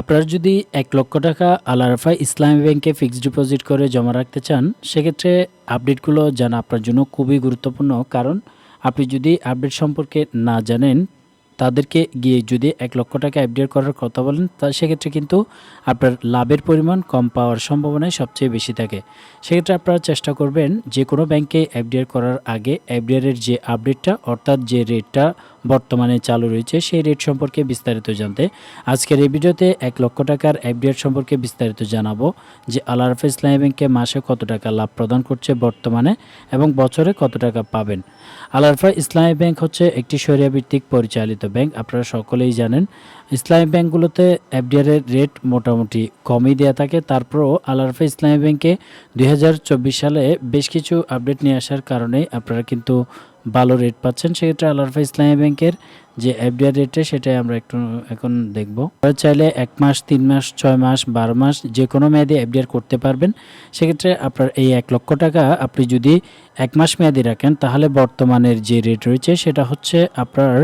আপনারা যদি এক লক্ষ টাকা আলারফা ইসলামী ব্যাংকে ফিক্সড ডিপোজিট করে জমা রাখতে চান, সেক্ষেত্রে আপডেটগুলো জানা আপনার জন্য খুবই গুরুত্বপূর্ণ। কারণ আপনি যদি আপডেট সম্পর্কে না জানেন, তাদেরকে গিয়ে যদি এক লক্ষ টাকা আপডেট করার কথা বলেন, তা সেক্ষেত্রে কিন্তু আপনার লাভের পরিমাণ কম পাওয়ার সম্ভাবনাই সবচেয়ে বেশি থাকে। সেক্ষেত্রে আপনারা চেষ্টা করবেন যে কোনো ব্যাংকে এফডিআর করার আগে এফডিআরের যে আপডেটটা, অর্থাৎ যে রেটটা বর্তমানে চালু রয়েছে, সেই রেট সম্পর্কে বিস্তারিত জানতে আজকের এই ভিডিওতে এক লক্ষ টাকার এফডিআর সম্পর্কে বিস্তারিত জানাব যে আলারফ ইসলামী ব্যাংকে মাসে কত টাকা লাভ প্রদান করছে বর্তমানে এবং বছরে কত টাকা পাবেন। আলারফা ইসলামী ব্যাংক হচ্ছে একটি সরিয়া ভিত্তিক পরিচালিত ব্যাংক, আপনারা সকলেই জানেন। ইসলামী ব্যাংকগুলোতে এফডিআর এর রেট মোটামুটি কমই দেওয়া থাকে। তারপরও আলারফা ইসলামী ব্যাংকে দুই হাজার চব্বিশ সালে বেশ কিছু আপডেট নিয়ে আসার কারণে আপনারা কিন্তু ভালো রেট পাচ্ছেন। সেক্ষেত্রে আলারফা ইসলামী ব্যাংকের যে এফডিআর রেটে সেটাই আমরা একটু এখন দেখব। চাইলে এক মাস, তিন মাস, ছয় মাস, বারো মাস যে কোনো মেয়াদে এফডিআর করতে পারবেন। সেক্ষেত্রে আপনার এই এক লক্ষ টাকা আপনি যদি এক মাস মেয়াদি রাখেন, তাহলে বর্তমানের যে রেট রয়েছে সেটা হচ্ছে আপনার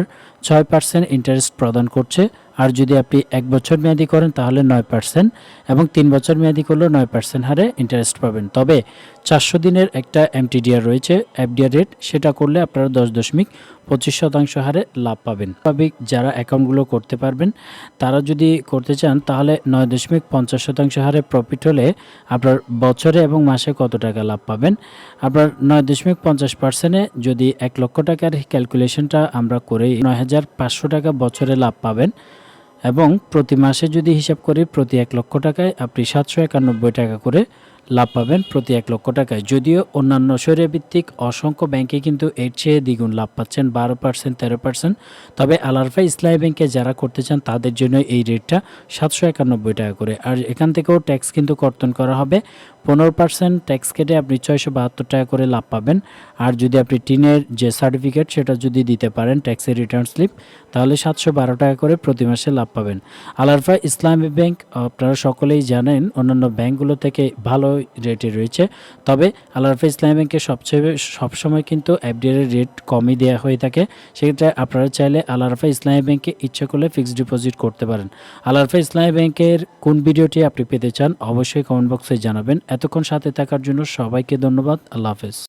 ছয় পার্সেন্ট ইন্টারেস্ট প্রদান করছে। আর যদি আপনি এক বছর মেয়াদি করেন, তাহলে নয় পার্সেন্ট এবং তিন বছর মেয়াদি করলেও নয় পার্সেন্ট হারে ইন্টারেস্ট পাবেন। তবে চারশো দিনের একটা এমটিডিআর রয়েছে এফডিআর রেট সেটা করলে আপনারা দশ দশমিক পঁচিশ শতাংশ হারে লাভ পাবেন। স্বাভাবিক যারা অ্যাকাউন্টগুলো করতে পারবেন, তারা যদি করতে চান, তাহলে নয় দশমিক পঞ্চাশ শতাংশ হারে প্রফিট হলে আপনার বছরে এবং মাসে কত টাকা লাভ পাবেন? আপনার নয় দশমিক পঞ্চাশ পার্সেন্টে যদি এক লক্ষ টাকার ক্যালকুলেশনটা আমরা করেই নয় হাজার পাঁচশো টাকা বছরে লাভ পাবেন এবং প্রতি মাসে যদি হিসাব করি, প্রতি এক লক্ষ টাকায় আপনি সাতশো একানব্বই টাকা করে লাভ পাবেন প্রতি এক লক্ষ টাকায়। যদিও অন্যান্য সরিয়া ভিত্তিক অসংখ্য ব্যাংকে কিন্তু এর চেয়ে দ্বিগুণ লাভ পাচ্ছেন, বারো পার্সেন্ট, তেরো পার্সেন্ট। তবে আলারফা ইসলামী ব্যাংকে যারা করতে চান, তাদের জন্য এই রেটটা সাতশো একানব্বই টাকা করে। আর এখান থেকেও ট্যাক্স কিন্তু কর্তন করা হবে। পনেরো পার্সেন্ট ট্যাক্স কেটে আপনি ছয়শো বাহাত্তর টাকা করে লাভ পাবেন। আর যদি আপনি টিনের যে সার্টিফিকেট, সেটা যদি দিতে পারেন ট্যাক্সের রিটার্ন স্লিপ, তাহলে সাতশো বারো টাকা করে প্রতি মাসে লাভ পাবেন। আলারফা ইসলামী ব্যাংক, আপনারা সকলেই জানেন, অন্যান্য ব্যাংকগুলো থেকে ভালো রেটে রয়েছে। তবে আলারফা ইসলামী ব্যাংকে সবচেয়ে সবসময় কিন্তু এফডিআর এর রেট কমই দেওয়া হয়ে থাকে। সেক্ষেত্রে আপনারা চাইলে আলারফা ইসলামী ব্যাংকে ইচ্ছে করলে ফিক্সড ডিপোজিট করতে পারেন। আলারফা ইসলামী ব্যাংকের কোন ভিডিওটি আপনি পেতে চান, অবশ্যই কমেন্ট বক্সে জানাবেন। এতক্ষণ সাথে থাকার জন্য সবাইকে ধন্যবাদ। আল্লাহ হাফেজ।